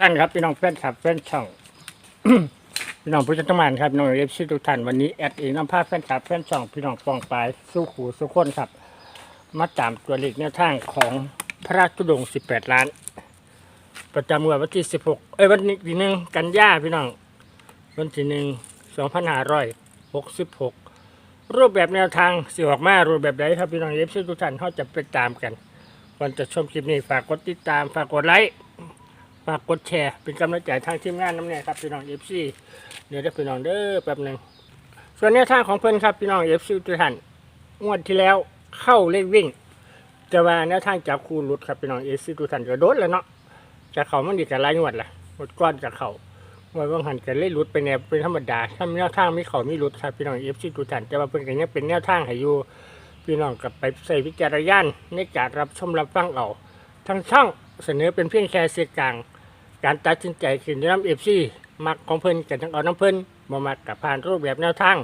ท่านครับพี่น้องแฟนคลับแฟนช่อง พี่น้องผู้จัดการครับพี่น้องเอฟซีทุกท่านวันนี้แอดเองน้ำผ้าแฟนคลับแฟนช่อง พี่น้องปองปลายสู้ขู่สู้คนครับ มาตามตัวเลขแนวทางของพระธุดงค์18 ล้าน ประจำวันที่ 16 เอ้ยวันนี้ที่หนึ่งกันยาพี่น้องวันที่หนึ่ง2566 รูปแบบแนวทางสิออกมารูปแบบใดครับพี่น้องเอฟซีทุกท่านเขาจะไปตามกันก่อนจะชมคลิปนี้ฝากกดติดตามฝากกดไลค์ ฝากกดแชร์เป็นกำลังใจทางทีมงานน้ำเนี่ยครับพี่น้องเอฟซีเดี๋ยวได้พี่น้องเด้อแป๊บหนึ่งส่วนแนวทางของเพิ่อนครับพี่น้องเอฟซีทุกท่านงวดที่แล้วเข้าเลขวิ่งแต่ว่าแนวทางจับคู่หลุดครับพี่น้องเอฟซีทุกท่านก็โดนแล้วเนาะจะเขามันดีกับหลายงวดละงวดก้อนจะเขางวดบางหันก็เลยหลุดไปแนวเป็นธรรมดาถ้าแนวทางไม่เขาไม่หลุดครับพี่น้องเอฟซีทุกท่านแต่ว่าเพิ่นก็ยังเป็นแนวทางให้อยู่พี่น้องกลับไปใส่วิจารณญาณในการรับชมรับฟังเอาทั้งช่องเสนอเป็นเพียงแค่เสียกลาง การตัดสินใจขึ้นน้ำเอฟซีมักของเพิ่นกันทั้งเอาน้ำเพิ่นมามักกับผ่านรูปแบบแนวทาง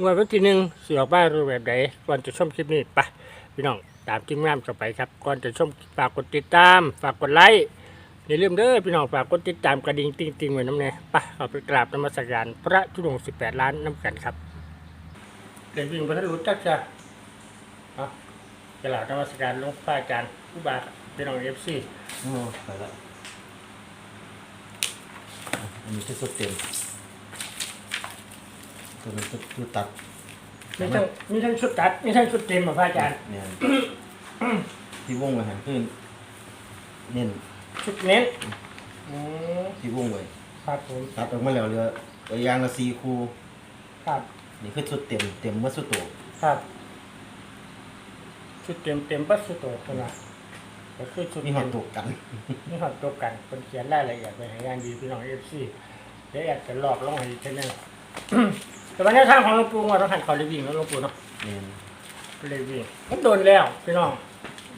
งวดวันที่หนึ่งสิออกมารูปแบบใดก่อนจะชมคลิปนี้ไปพี่น้องตามทีมงานต่อไปครับ ก่อนจะชมฝากกดติดตาม ฝากกดไลค์อย่าลืมเด้อพี่น้องฝากกดติดตามกระดิ่งติ๊งติ๊งไว้น้ำแน่ไปเอาไปกราบนมัสการพระธุดงค์18ล้านน้ำกันครับเกิดวิ่งพระรู้จักจะเอากราบนมัสการหลวงพ่ออาจารย์ผู้บาพี่น้องเอฟซีโอ้ไปละอะอั นนี้คือสุดเต็มตัวนี้คือคือตัดมีทั้งมีทั้งชุดตัดมีทั้งชุดเต็มเหรอพระอาจารย์ เนี่ยที่วงไว้หันขึ้นเน้นชุดเน้นอืมที่วงไว้ครับผมตัดออกมาแล้วเหลือตัวยางละสี่คู่ครับนี่คือสุดเต็มเต็มเมื่อสุดโตวครับ ชุดเต็มเต็มปัสสุโตคนละ ก็คือชุดมีหอดเต็ตกกันมีหอดตัวกันคนเขียนรายละเอียดไปให้อย่างดีพี่น้องเอฟซีเดี๋ยวอยากจะลอกลงให้อีกทีหนึงแต่วันนี้ทางของหลวงปู่ว่าต้องหันเขาเลยวิ่งแล้วหลวงปู่เนาะเนี่ยเลยวิ่งมันโดนแล้วพี่น้อง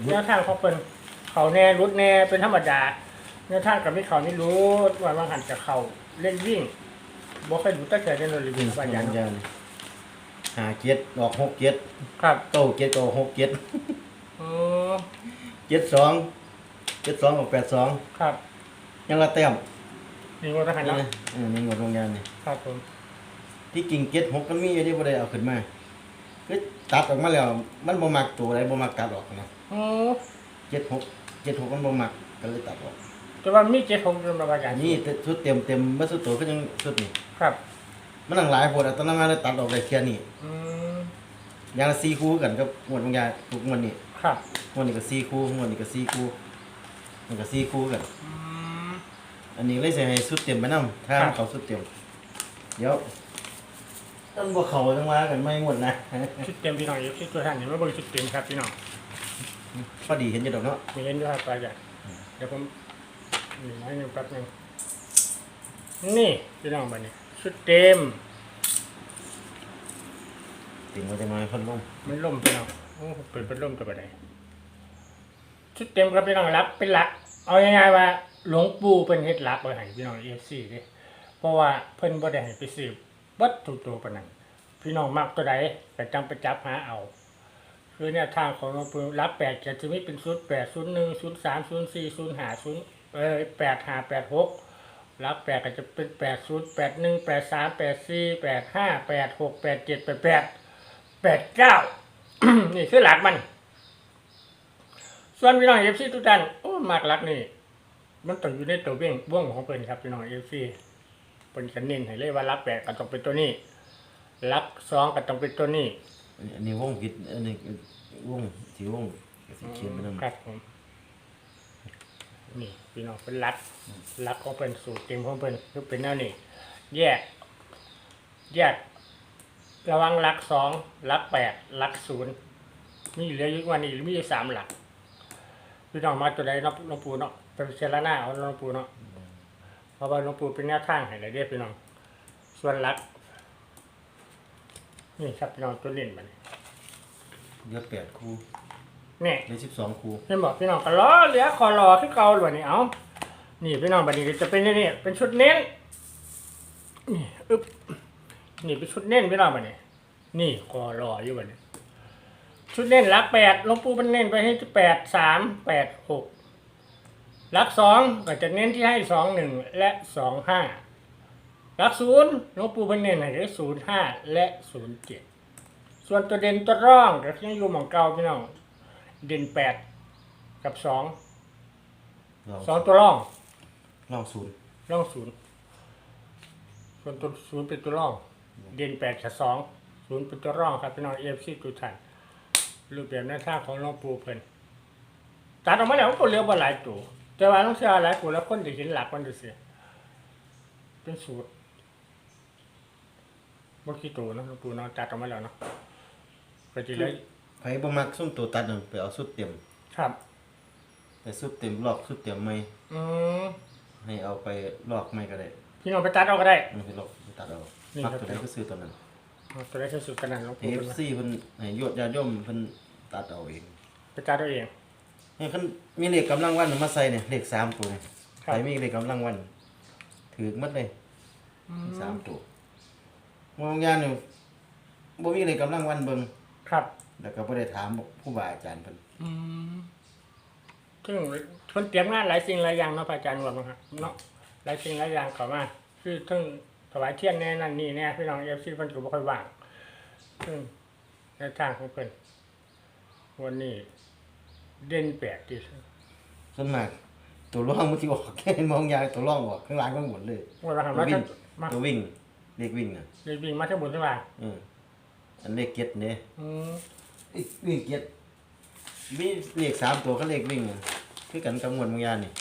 แนวทางเขาเป็นเขาแน่รุดแน่เป็นธรรมดาแนวทางกับไม่เขาไม่รู้ว่าบางหันจะเขาเล่นวิ่งบ่เคยดูตั้งแต่เล่นเลยวิ่งยปัญญาางเนาะยางหาเจ็ดออกหกเจ็ดครับเก้าเจ็ดก็ออกหกเจ็ดอืม เจ็ดสองเจ็ดสองออกแปดสองครับยังละแต้มนี่งดทหารนี่เนาะนะเออนี่งดโรงยานนี่ครับผมที่กิ่งเจ็ดหกก็มีอยู่ที่บ่ได้เอาขึ้นมาคือตัดออกมาแล้ว มันบ่มักตัวใดบ่มักตัดออกนะอืมเจ็ดหกเจ็ดหกมันบ่มักก็เลยตัดออกแต่ว่ามีเจ็ดผมเป็นประการนี่ชุดเต็มเต็มเมื่อสุดตัวก็ยังชุดนี้ครับมันหลังหลายโพดอะตอนนั้นมาเลยตัดออกได้แค่นี้อืมอย่างละ4คู่กันกับหมวดบางอย่างทุกหมวดนี้ ครับหมวดนี้ก็4คู่หมวดนี้ก็4คู่มันก็4คู่กัน อืม อันนี้เลยสิให้ชุดเต็มไปนํถ้าครับมันเขาชุดเต็ม เดี๋ยวต้นบ่เข้าจังว่ากันไม่หมดนะ ชุดเต็มพี่น้องอยู่ที่ตัวท่านเห็นว่าบริชุดเต็มครับพี่น้องพอดีเห็นอยู่ดอกเนาะมีเล่นด้วยครับประการเดี๋ยวผมนี่ไม้หนึ่งแป๊บหนึงนี่พี่น้องบันนี้ชุดเต็มติ่งมาจังหน่อยเพิ่นลงมันล่มพี่น้องโอ้เปิดเป็นล่มตัวกระไดชุดเต็มครับพี่น้องรับเป็นหลัก เอาง่ายๆว่า หลวงปู่เป็นเฮ็ดหลักไว้ให้พี่น้องเอฟซีเด้เพราะว่าเพิ่นบ่ได้ให้ไปสืบวัดตัวตัวปานนั้นพี่น้องมักตัวใดก็จังไปจับหาเอาคือเนี่ยทางของหลวงปู่รับแปดจะจะมีเป็นชุดแปดศูนย์หนึ่งศูนย์สามศูนย์สี่ศูนย์ห้าศูนย์เอ้ยแปดห้าแปดหกรับแปดก็จะเป็นแปดศูนย์แปดหนึ่งแปดสามแปดสี่แปดห้าแปดหกแปดเจ็ดแปดแปดแปดเก้า นี่คือหลักมัน ส่วนพี่น้องเอฟซีทุกท่านโอ้มากหลักนี่ มันต้องอยู่ในตัวเบ้งว่วงของเพิ่นครับพี่น้องเอฟซีเพิ่นกันเน้นให้เลยว่ารักแปดก็ต้องเป็นตัวนี้รักสองก็ต้องเป็นตัวนี้อันนี้วงผิดอันนี้วงสีวงก็สิเขียนไปนำครับผมนี่พี่น้องเป็นรักรักของเพิ่นสูตรเต็มของเพิ่นคือเป็นแนวนี้แยก แยก ระวังรักสองรักแปดรักศูนย์มีเหลืออยู่วันนี้มีอยู่สามหลักพี่น้องมาตัวใดเนาะหลวงปู่เนาะเป็นเชลหน้าเอาหลวงปู่เนาะเพราะว่าหลวงปู่เป็นแนวทางให้เลยเด้อพี่น้อง ส่วนรัก นี่ครับพี่น้องตัวเล่นมันเหลือแปดคู่นี่เหลือสิบสองคู่เห็นบอกพี่น้องก็ล้อเหลือคอรอที่เก่าหลวนี่เอานี่พี่น้องบัดนี้ก็จะเป็นนี่นี่เป็นชุดเน้นนี่อึ๊บ นี่เป็นชุดเน้นพี่น้องบัดนี้ นี่คอรออยู่บัดนี้ ชุดเน้นรักแปดหลวงปู่มันเน้นไปให้แปดสามแปดหกหลักสองก็จะเน้นที่ให้สองหนึ่งและสองห้าหลักศูนย์หลวงปู่เพิ่นเน้นให้ได้ศูนย์ห้าและศูนย์เจ็ดส่วนตัวเด่นตัวร่องก็ยังอยู่หมองเก่าพี่น้องเด่นแปดกับสองลองสองตัวร่อง ลองศูนย์ร่องศูนย์ส่วนตัวศูนย์เป็นตัวร่อง เด่นแปดกับสองศูนย์เป็นตัวร่องครับพี่น้องเอฟซีทุกท่านรูปแบบหน้าท่างของหลวงปู่เพิ่นตัดออกมาแล้วมันก็เหลือบ่หลายตัวแต่ว่าต้องเชื่อหลายตัวแล้วคนจะเห็นหลักมันจะเสียเป็นสูตรบ่กี่ตัวเนาะหลวงปู่เนาะตัดออกมาแล้วเนาะก็จะเลยไผบ่มักซุ่มตัวตัดนั่นไปเอาสุดเต็ม ครับ แต่สุดเต็มลอกสุดเต็มไม่อืมให้เอาไปลอกไม่ก็ได้พี่น้องไปตัดเอาก็ได้มันสิลอกตัดเอา นี่มักครับตัวใดก็ซื้อตัวนั้นเอาตัวได้ที่สุดกันนั่นหลวงปู่เพิ่นว่า FC เพิ่นให้ยอดญาติโยมเพิ่นตัดเอาเองไปตัดเอาเองให้คันมีเลขกำลังวันมาใส่เนี่ยเลขสามตัวเนี่ยครับ ใครมีเลขกำลังวันถือหมดเลยสามตัวมองยานนี่บ่มีเลขกำลังวันเบิ่งครับแล้วก็บ่ได้ถามผู้บาอาจารย์เพิ่นอืมซึ่งคนเตรียมงานหลายสิ่งหลายอย่างเนาะพระอาจารย์รวมนะครับเนาะหลายสิ่งหลายอย่างเข้ามาคือทั้ง ถวายเทียนแน่นั่นนี่แน่พี่น้องเอฟซีเพิ่นก็บ่ค่อยว่างซึ่งในทางของเพิ่นวันนี้เด่นแปลกที่สุดส่วนมากตัวร่องมันสิออกแค่มองยางตัวร่องออกข้างล่างทั้งหมดเลยว่าเราหันตัวมาวิ่ทั้งงมาตัววิ่งเลขวิ่งน่ะเดินวิ่งมาทั้งบนทั้งล่างเอออันเลขเก็ดเนี่ยอืมวิ่งเก็ดมีเลขสามตัวก็เลขวิ่งน่ะคือกันกับงวดบางอยางนี่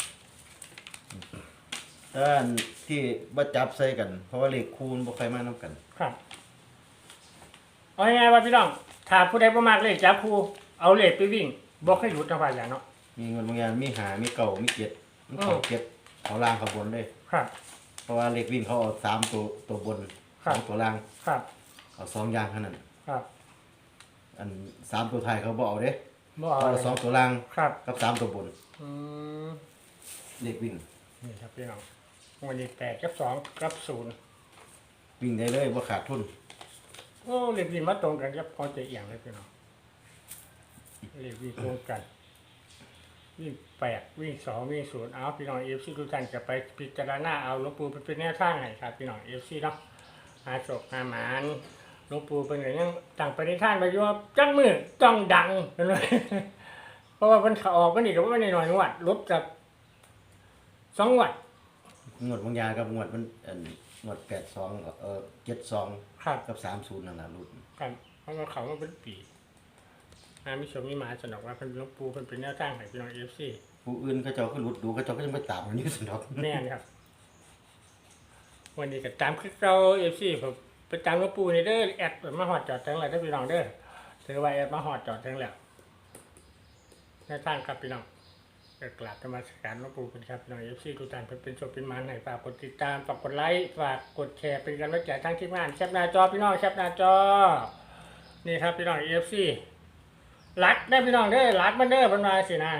แต่อันที่บ่จับใส่กัน เพราะว่าเลขคูณบ่ค่อยมานํกัน ครับเอาง่ายๆว่าพี่น้องถ้าผู้ใดบ่มากเลขจับครูเอาเลขไปวิ่งบ่ให้หลุดนะพระอาจารย์เนาะมีงวดบางอยางมีหามีเก่ามีเก็ดมันเข้าอืมเก็ดเขาล่างเขาบนเลย ครับ เพราะว่าเลขวิ่งเขาเอาสามตัวตัวบนครัสบองตัวล่างครับ เอาสองอย่างเท่านั้นครับอันสามตัวท้ายเขาบ่เอาเด้บ่เอาเอาเลยสองตัวล่างครับ กับสามตัวบนอืมเลขวิ่งนี่ครับพี่น้อง วันนี้แปดกับสองกับศูนย์วิ่งได้เลยว่าขาดทุนโอ้เรียกวิ่งมาตรงกันครับพอจะเอียงเลยพี่น้องเรียกวิ่งตรงกันวิ่งแปดวิ่งสองวิ่งศูนย์เอาพี่น้องเอฟซีทุกท่านจะไปพิจารณาเอาหลวงปู่ไปเป็นแนวทางให้ครับพี่น้องเอฟซีเนาะหาโศกหาหมานหลวงปู่เป็นอย่างยังต่างปฏิท่านไปอยู่ว่าจังมือต้องดังเลยเพราะว่ามันเขาออกมันอีกก็ว่าในหน่อยๆวัดลดจากสองวัด งวดบางอยางกับงวดมันอันงวดแปดสองเออเจ็ดสองครับกับสามศูนย์นั่นแหละรุ่นครับเพราะว่าเขามาเป็นปีอามิชมมิมาสนอกว่าเป็นหลวงปู่เป็นเป็นแนวทางให้พี่น้องเอฟซีผู้อื่นเขาเจ้าก็หลุดดูเขาเจ้าก็ยังไปตามมันอยู่สนอกแน่นครับ วันนี้ก็ตามคลิปเราเอฟซีผมไปตามหลวงปู่ในเด้อแอดมาหอดจอดทั้งหลายได้อพี่น้องเด้อถือว่าแอดมาหอดจอดทั้งแล้วแนวทางครับพี่น้อง ก็กราบธรรมสการหลวงปู่เป็นครับพี่น้องเอฟซีทุกท่านเพื่อเป็นโชคเป็นมารให้ฝากกดติดตามฝากกดไลค์ฝากกดแชร์เป็นกำลังใจทั้งทีมงานแคปหน้าจอพี่น้องแคปหน้าจอ นี่ครับพี่น้องเอฟซีรัดได้พี่น้องเด้อรัดมันเด้อมันมาสินะ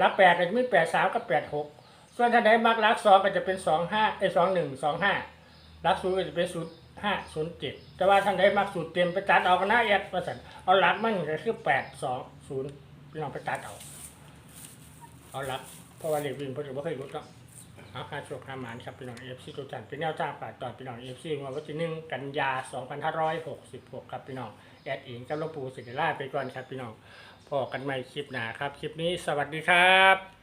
รักแปดก็จะมีแปดสามกับแปดหกส่วนถ้านได้มักรักสองก็จะเป็นสองห้าไอ้สองหนึ่งสองห้ารักศูนย์ก็จะเป็นศูนย์ห้าศูนย์เจ็ดแต่ว่าท่านได้มักสูตรเต็มไปตัดเอากันนะแอดประสันเอารักมันก็คือแปดสองศูนย์พี่น้องไปตัดเอา เอารับเพราะว่าเด็กวิ่งเพิ่งจะไม่เคยรู้เนาะเอาค่าโชคค่าหมานครับพี่น้องเอฟซีตัวจันเป็นแนวทางปากต่อพี่น้องเอฟซีวันที่หนึ่งกันยาสองพันห้าร้อยหกสิบหกครับพี่น้องแอดอิงกับหลวงปู่สิริราชไปก่อนครับพี่น้องพอกันใหม่คลิปหน้าครับ คลิปนี้สวัสดีครับ